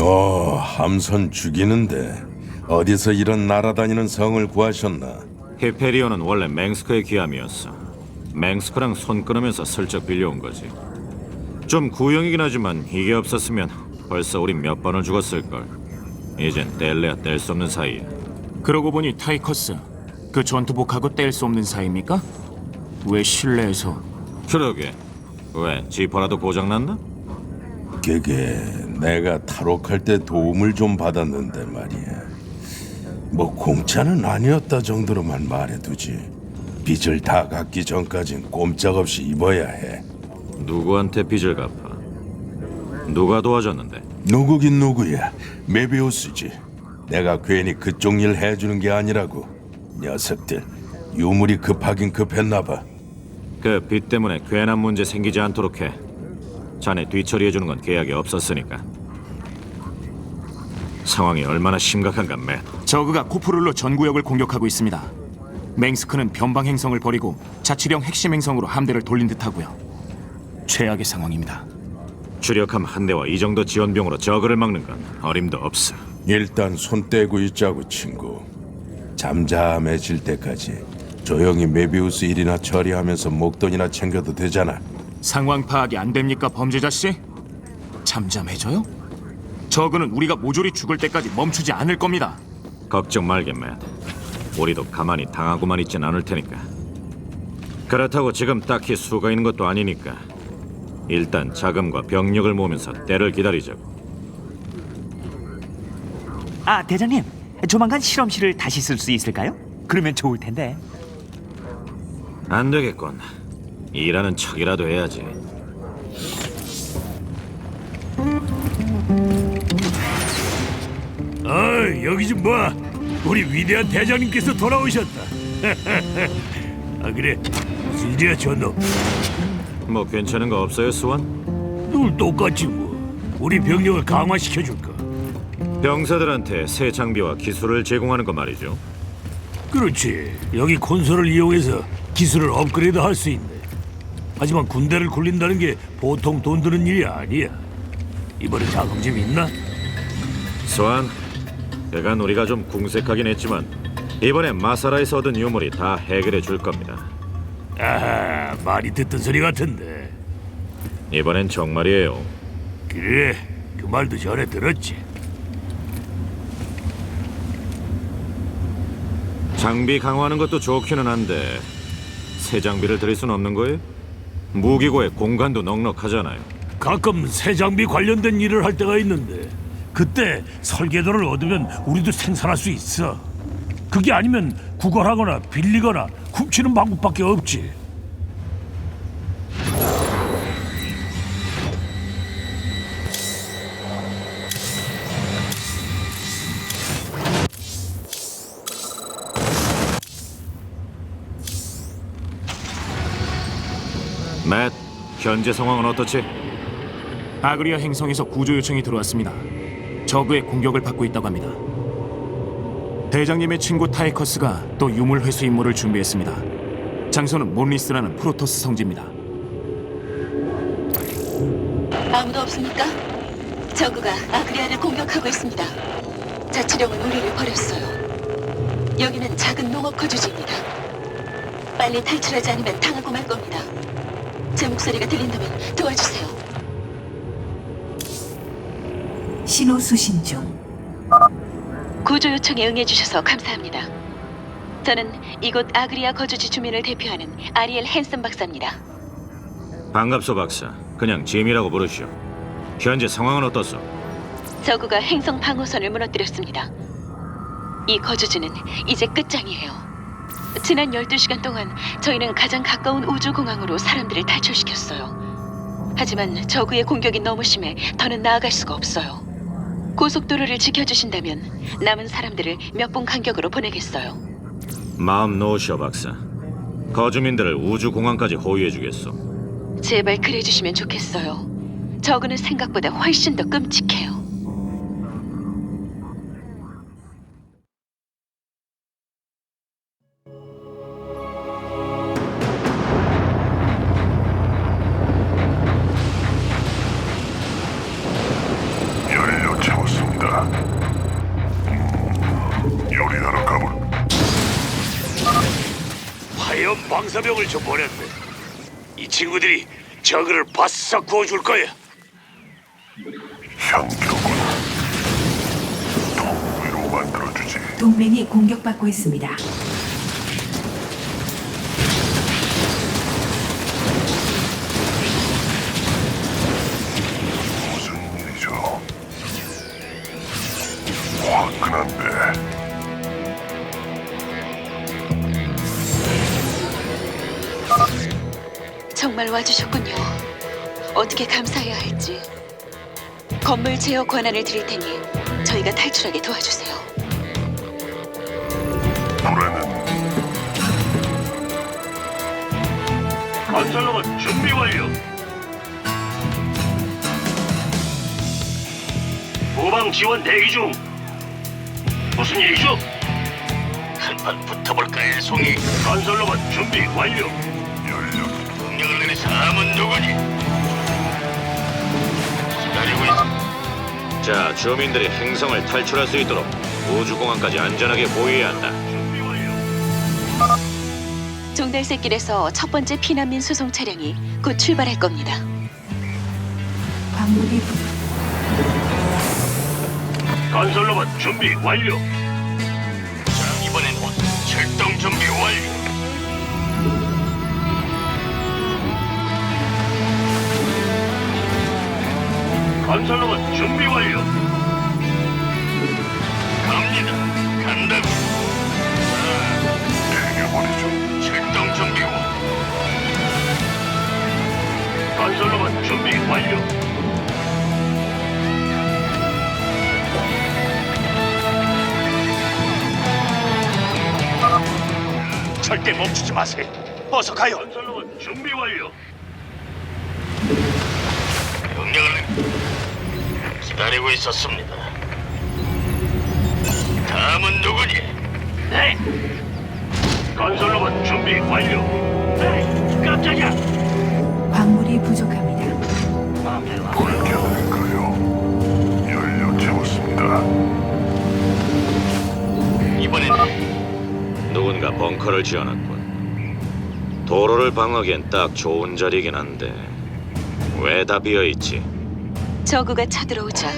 어, 함선 죽이는데 어디서 이런 날아다니는 성을 구하셨나? 히페리온은 원래 맹스크의 귀함이었어. 맹스크랑 손 끊으면서 슬쩍 빌려온 거지. 좀 구형이긴 하지만 이게 없었으면 벌써 우리 몇 번을 죽었을 걸. 이젠 뗄래야 뗄 수 없는 사이야. 그러고 보니 타이커스 그 전투복하고 뗄 수 없는 사이입니까? 왜 실내에서 그러게. 왜 지퍼라도 고장났나? 그게 내가 탈옥할 때 도움을 좀 받았는데 말이야. 뭐 공짜는 아니었다 정도로만 말해두지. 빚을 다 갚기 전까진 꼼짝없이 입어야 해. 누구한테 빚을 갚아? 누가 도와줬는데? 누구긴 누구야. 메비우스지. 내가 괜히 그쪽 일 해주는 게 아니라고. 녀석들 유물이 급하긴 급했나 봐. 그 빚 때문에 괜한 문제 생기지 않도록 해. 자네 뒤처리해 주는 건 계약이 없었으니까. 상황이 얼마나 심각한가, 맷. 저그가 코프룰로 전 구역을 공격하고 있습니다. 맹스크는 변방 행성을 버리고 자치령 핵심 행성으로 함대를 돌린 듯하고요. 최악의 상황입니다. 주력함 한 대와 이 정도 지원병으로 저그를 막는 건 어림도 없어. 일단 손 떼고 있자고 친구. 잠잠해질 때까지 조용히 메비우스 일이나 처리하면서 목돈이나 챙겨도 되잖아. 상황 파악이 안 됩니까, 범죄자 씨? 잠잠해져요? 저그는 우리가 모조리 죽을 때까지 멈추지 않을 겁니다. 걱정 말게, 맷. 우리도 가만히 당하고만 있진 않을 테니까. 그렇다고 지금 딱히 수가 있는 것도 아니니까. 일단 자금과 병력을 모으면서 때를 기다리자고. 아 대장님 조만간 실험실을 다시 쓸 수 있을까요? 그러면 좋을 텐데 안 되겠군. 일하는 척이라도 해야지. 아, 여기 좀 봐. 우리 위대한 대장님께서 돌아오셨다. 아 그래, 무슨 일이야 저놈? 뭐 괜찮은 거 없어요, 수원? 늘 똑같지 뭐. 우리 병력을 강화시켜 줄까? 병사들한테 새 장비와 기술을 제공하는 거 말이죠. 그렇지. 여기 콘솔을 이용해서 기술을 업그레이드 할 수 있네. 하지만 군대를 굴린다는 게 보통 돈 드는 일이 아니야. 이번에 자금 좀 있나? 수완, 그간 우리가 좀 궁색하긴 했지만 이번에 마사라에서 얻은 유물이 다 해결해 줄 겁니다. 아하, 많이 듣던 소리 같은데. 이번엔 정말이에요. 그래, 그 말도 전에 들었지. 장비 강화하는 것도 좋기는 한데 새 장비를 들일 순 없는 거예요? 무기고에 공간도 넉넉하잖아요. 가끔 새 장비 관련된 일을 할 때가 있는데 그때 설계도를 얻으면 우리도 생산할 수 있어. 그게 아니면 구걸하거나 빌리거나 훔치는 방법밖에 없지. 현재 상황은 어떻지? 아그리아 행성에서 구조 요청이 들어왔습니다. 저그의 공격을 받고 있다고 합니다. 대장님의 친구 타이커스가 또 유물 회수 임무를 준비했습니다. 장소는 몬리스라는 프로토스 성지입니다. 아무도 없습니까? 저그가 아그리아를 공격하고 있습니다. 자치령은 우리를 버렸어요. 여기는 작은 농업 거주지입니다. 빨리 탈출하지 않으면 당하고 말 겁니다. 제 목소리가 들린다면 도와주세요. 신호 수신 중. 구조 요청에 응해주셔서 감사합니다. 저는 이곳 아그리아 거주지 주민을 대표하는 아리엘 헨슨 박사입니다. 반갑소 박사. 그냥 짐이라고 부르시오. 현재 상황은 어떻소? 저그가 행성 방어선을 무너뜨렸습니다. 이 거주지는 이제 끝장이에요. 지난 12시간 동안 저희는 가장 가까운 우주공항으로 사람들을 탈출시켰어요. 하지만 저그의 공격이 너무 심해 더는 나아갈 수가 없어요. 고속도로를 지켜주신다면 남은 사람들을 몇 분 간격으로 보내겠어요. 마음 놓으시오 박사. 거주민들을 우주 공항까지 호위해 주겠소. 제발 그래주시면 좋겠어요. 저그는 생각보다 훨씬 더 끔찍해요. 화염 방사병을 좀 보냈네. 이 친구들이 저그를 바싹 구워줄 거야. 향기로군. 동위로 만들어주지. 동맹이 공격받고 있습니다. 정말 와주셨군요. 어떻게 감사해야 할지. 건물 제어 권한을 드릴 테니 저희가 탈출하게 도와주세요. 불에는 건설로봇 준비 완료. 후방 지원 대기 중. 무슨 일이죠? 한판 붙어볼까요, 송이? 건설로봇 준비 완료. 사람은 누구니? 기다리고 있어. 자, 주민들이 행성을 탈출할 수 있도록 우주공항까지 안전하게 보유해야 한다. 준비 완료. 종달새길에서 첫 번째 피난민 수송 차량이 곧 출발할 겁니다. 광물이 부- 건설 로봇 준비 완료. 건설로봇 준비 완료. 갑니다. 간다고. 땡겨버리죠. 출동 준비 완. 건설로봇 준비 완료. 절대 멈추지 마세요. 어서 가요. 건설로봇 준비 완료. 명령을 내- 기다리고 있었습니다. 다음은 누구니? 네. 건설 로봇 준비 완료. 네. 깜짝이야. 광물이 부족합니다. 불켜낼까요? 연료 채웠습니다. 이번엔 누군가 벙커를 지어놨군. 도로를 방어하기엔 딱 좋은 자리긴 한데 왜 다 비어 있지? 저그가 쳐들어오자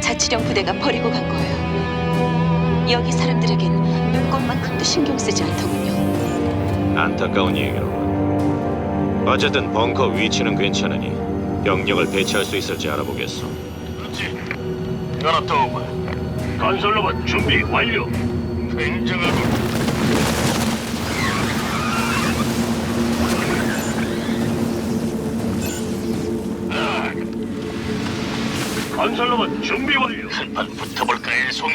자치령 부대가 버리고 간 거예요. 여기 사람들에겐 눈꽃만큼도 신경 쓰지 않더군요. 안타까운 얘기로군. 어쨌든 벙커 위치는 괜찮으니 병력을 배치할 수 있을지 알아보겠어. 그렇지. 알았다, 오바. 건설로봇 준비 완료. 굉장하군. 건설로봇 준비 완료. 한판 붙어볼까요, 송이?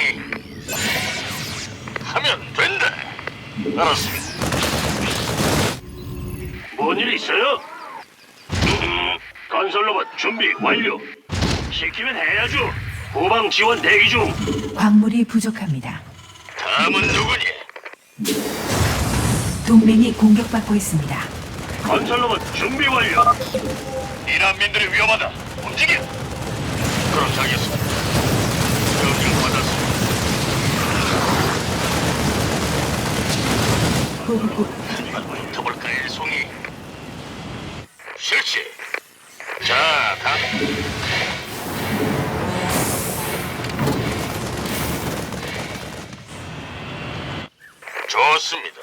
하면 된다. 알았습니다. 뭔일 있어요? 음, 건설로봇 준비 완료. 시키면 해야죠. 후방 지원 대기 중. 광물이 부족합니다. 다음은 누구니? 동맹이 공격받고 있습니다. 건설로봇 준비 완료. 이 난민들이 위험하다. 움직여. 그렇게 하겠습니다. 명령 받았습니다. 보급고 붙어볼까요, 송이? 실시. 자, 다. 좋습니다.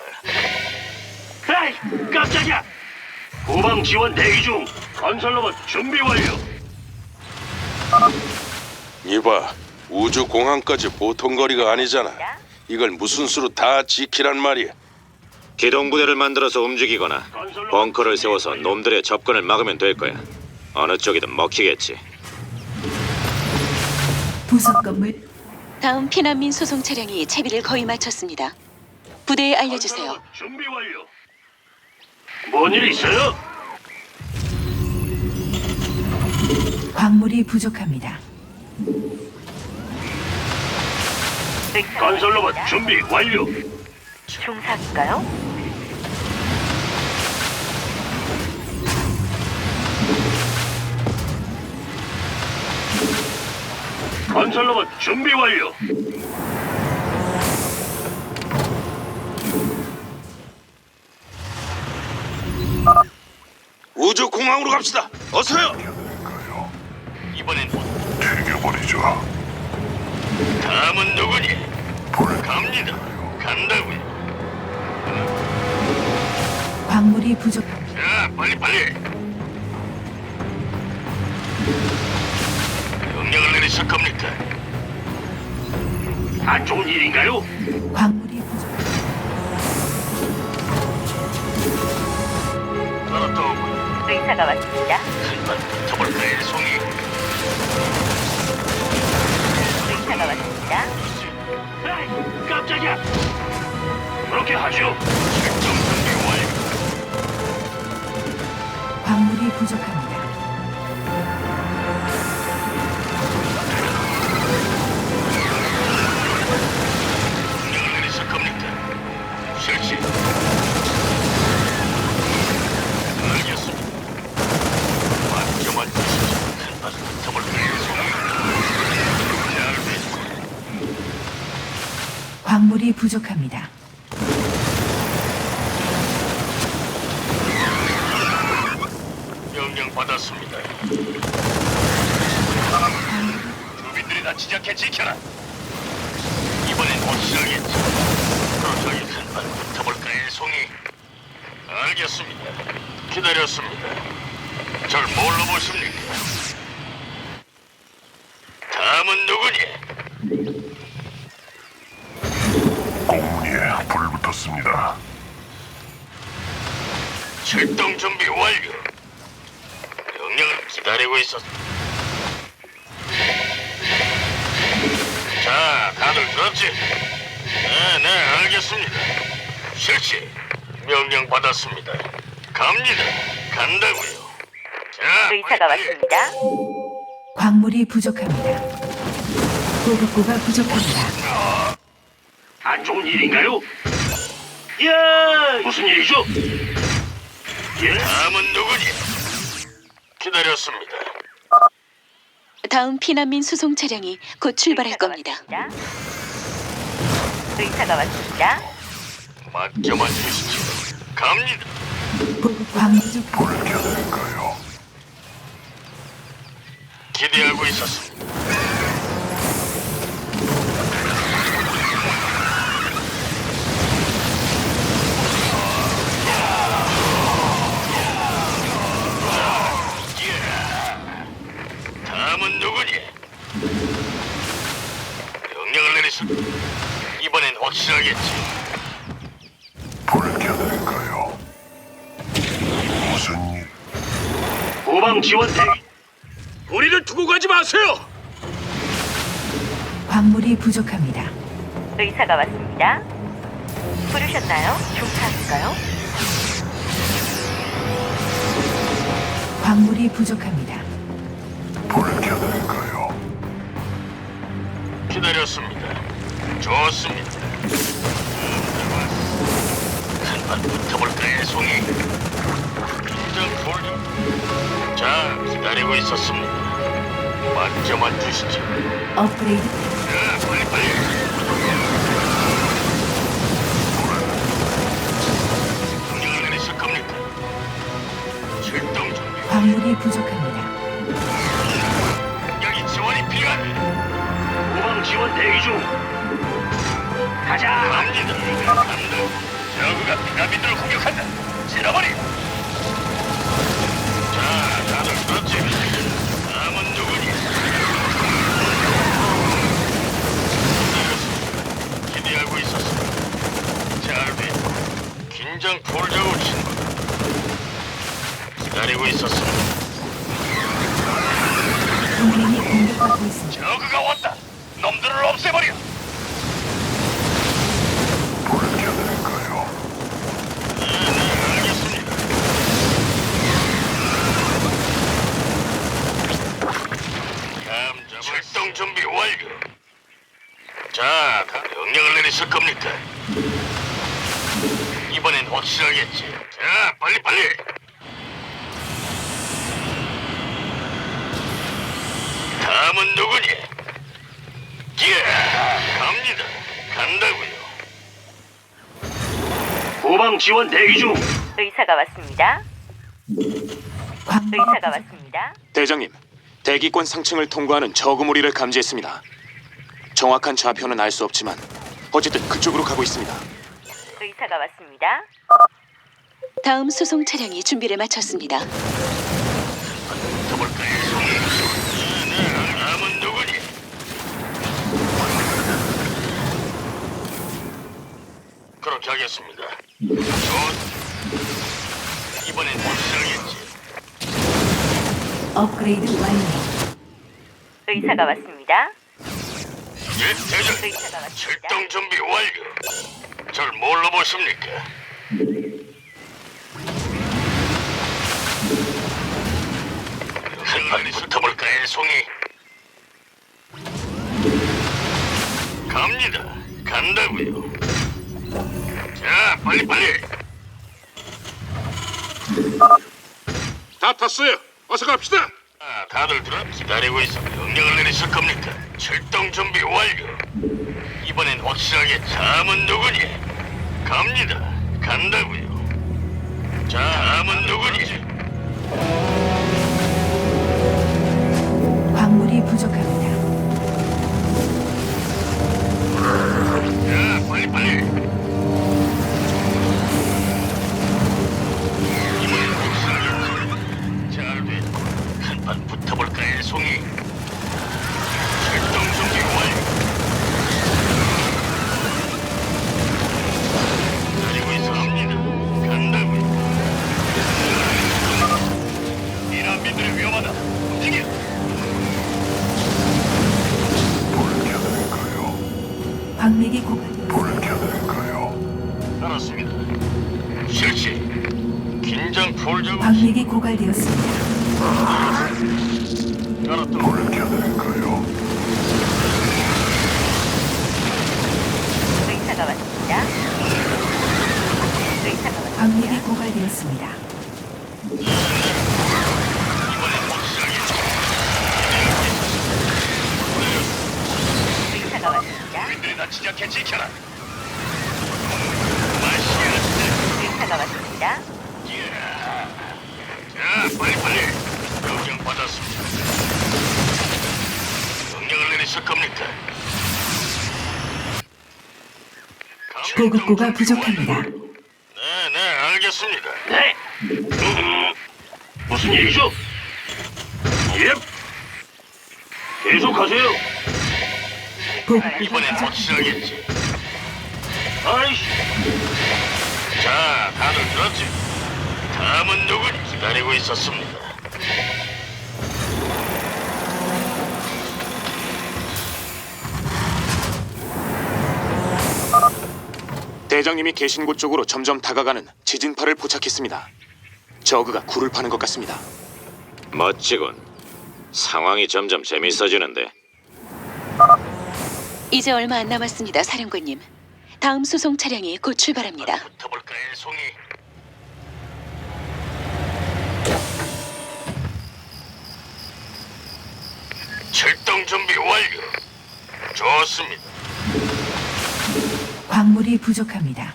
에이, 깜짝이야! 후방 지원 대기 중. 건설 로봇 준비 완료. 이봐, 우주 공항까지 보통 거리가 아니잖아. 이걸 무슨 수로 다 지키란 말이야. 기동 부대를 만들어서 움직이거나 벙커를 세워서 놈들의 접근을 막으면 될 거야. 어느 쪽이든 먹히겠지. 부속 건물 다음 피난민 수송 차량이 채비를 거의 마쳤습니다. 부대에 알려주세요. 준비 완료. 뭔일 있어요? 광물이 부족합니다. 건설 로봇 준비 완료. 중상인가요? 건설 로봇 준비 완료. 우주 공항으로 갑시다. 어서요. 이번엔 튀겨버리죠. 다음은 누구니? 갑니다. 간다고요. 광물이 부족합니다. 자, 빨리 빨리. 명령을 내리실 겁니까? 안 좋은 일인가요? 광물이 부족. 떨어뜨고 의사가 왔습니다. 한번 붙어볼까요, 송이? 의사가 왔습니다. 에이, 깜짝이야. 그렇게 하죠. 출동 준비 완료. 광물이 부족합니다. 부족합니다. 출동 준비 완료. 명령을 기다리고 있었. 자, 다들 들었지? 네, 네, 알겠습니다. 실시. 명령 받았습니다. 갑니다. 간다고요. 자, 의사가 왔습니다. 광물이 부족합니다. 보급고가 부족합니다. 안 좋은 일인가요? 야, 무슨 일이죠? 예, 다음은 누구니? 기다렸습니다. 다음 피난민 수송 차량이 곧 출발할 겁니다. 의사가 왔습니다. 맡겨만 주십시오. 갑니다. 켜드릴까요? 기대하고 있었습니다. 가지 마세요. 광물이 부족합니다. 의사가 왔습니다. 부르셨나요? 종사할까요? 광물이 부족합니다. 불을 켜드릴까요? 기다렸습니다. 좋습니다. 한판 붙어볼까요, 송이? 긴장 돌리. 자, 기다리고 있었습니다. 맡겨만 주시죠. 업그레이드 자, 빨리 빨리. 명령을 내리실 겁니까? 출동 준비. 광물이 부족합니다. 여기 지원이 필요하네. 후방 지원 대기 중. 가자. 갑니다. 갑니다. 저그가 피라미드를 공격한다. 쓸어버리. 있을 겁니까? 이번엔 확실하겠지. 자, 빨리 빨리. 다음은 누구니? 예, 갑니다. 간다고요. 후방 지원 대기 중. 의사가 왔습니다. 의사가 왔습니다. 대장님, 대기권 상층을 통과하는 저그무리를 감지했습니다. 정확한 좌표는 알 수 없지만 어쨌든 그쪽으로 가고 있습니다. 의사가 왔습니다. 다음 수송 차량이 준비를 마쳤습니다. 남은 누구니? 그렇게 하겠습니다. 좋. 이번엔 확실하겠지. 업그레이드 완료. 의사가 왔습니다. 예, 대장. 의사가 왔습니다. 출동 준비 완료. 절 뭘로 보십니까? 한판 붙어볼까요, 송이? 갑니다. 간다고요. 자, 빨리 빨리. 다 탔어요. 어서 갑시다. 아, 다들 들어 기다리고 있어. 명령을 내리실 겁니까? 출동 준비 완료. 이번엔 확실하게 다음은 누구니? 갑니다. 간다고요. 자, 다음은 누구니? 광물이 부족합니다. 자, 빨리 빨리. 송이? 출동 준비 완료. 기다리고 있어 합니다. 간다고요. 이란민들이 위험하다. 움직여. 광맥이 고갈. 알았습니다. 실시. 긴장 풀자고. 광맥이 고갈되었습니다. 알았다. 빨리 빨리. 명령 받았습니다. 명령을 내리실 겁니까? 보급고가 부족합니다. 네, 네, 알겠습니다. 네. 무슨 일이죠? 예. 계속하세요. 보급고가 이번엔 부족. 확실하겠지. 아이씨. 자, 다들 들었지? 다음은 누구니? 기다리고 있었습니다. 대장님이 계신 곳 쪽으로 점점 다가가는 지진파를 포착했습니다. 저그가 굴을 파는 것 같습니다. 멋지군. 상황이 점점 재밌어지는데. 이제 얼마 안 남았습니다, 사령관님. 다음 수송 차량이 곧 출발합니다. 붙어볼까요, 송이? 출동 준비 완료. 좋습니다. 광물이 부족합니다.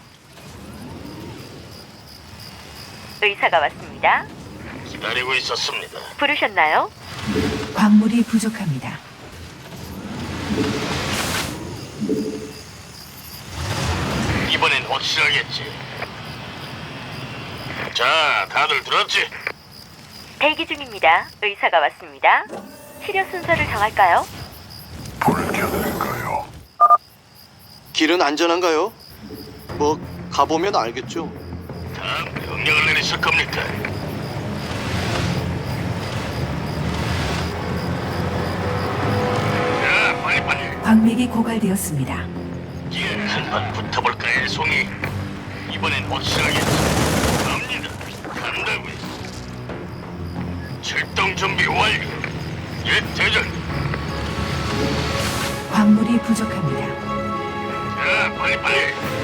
의사가 왔습니다. 기다리고 있었습니다. 부르셨나요? 광물이 부족합니다. 이번엔 확실하겠지. 자, 다들 들었지? 대기 중입니다. 의사가 왔습니다. 치료 순서를 정할까요? 길은 안전한가요? 뭐 가보면 알겠죠. 다음 명령을 내리실 겁니까? 자, 빨리 빨리. 광맥이 고갈되었습니다. 예, 한판 붙어볼까요, 송이? 이번엔 확실하겠지. 갑니다. 간다고요. 출동 준비 완료. 예, 대장. 광물이 부족합니다. 자, 빨리 빨리.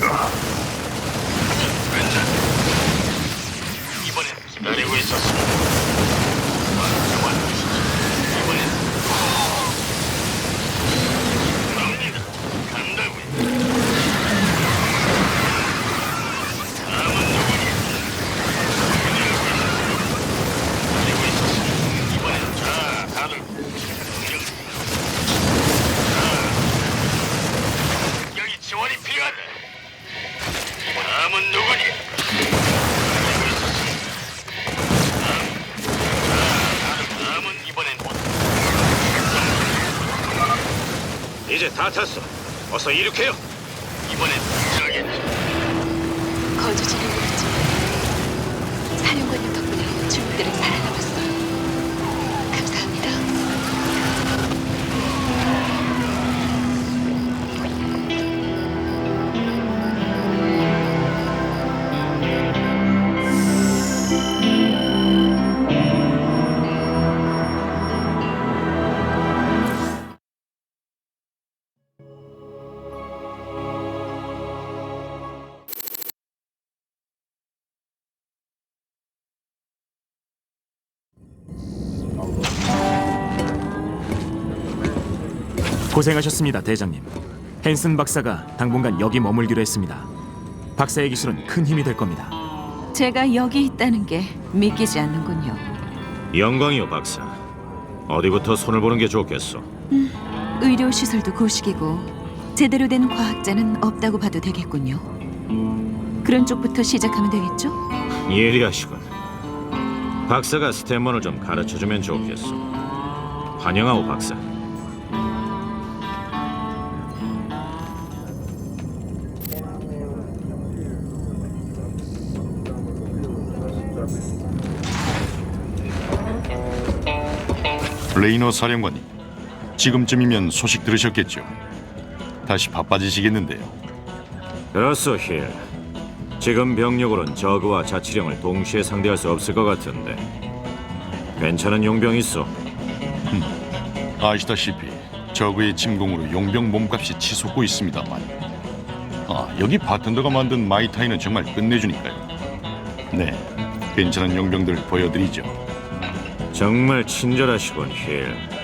불붙었습니다. 이제 다 탔어. 어서 이륙해요. 이번엔 확실하겠지. 거주지는 모르지만 사령관님 덕분에 주민들은 살아남았어 고생하셨습니다, 대장님. 헨슨 박사가 당분간 여기 머물기로 했습니다. 박사의 기술은 큰 힘이 될 겁니다. 제가 여기 있다는 게 믿기지 않는군요. 영광이요, 박사. 어디부터 손을 보는 게 좋겠어? 의료 시설도 고식이고 제대로 된 과학자는 없다고 봐도 되겠군요. 그런 쪽부터 시작하면 되겠죠? 예리하시군. 박사가 스탠먼을 좀 가르쳐주면 좋겠어. 환영하오, 박사. 레이너 사령관님, 지금쯤이면 소식 들으셨겠죠? 다시 바빠지시겠는데요. 그렇소, 힐. 지금 병력으론 저그와 자치령을 동시에 상대할 수 없을 것 같은데. 괜찮은 용병 있어. 아시다시피 저그의 침공으로 용병 몸값이 치솟고 있습니다만, 아 여기 바텐더가 만든 마이타이는 정말 끝내주니까요. 네, 괜찮은 용병들 보여드리죠. 정말 친절하시군, 힐.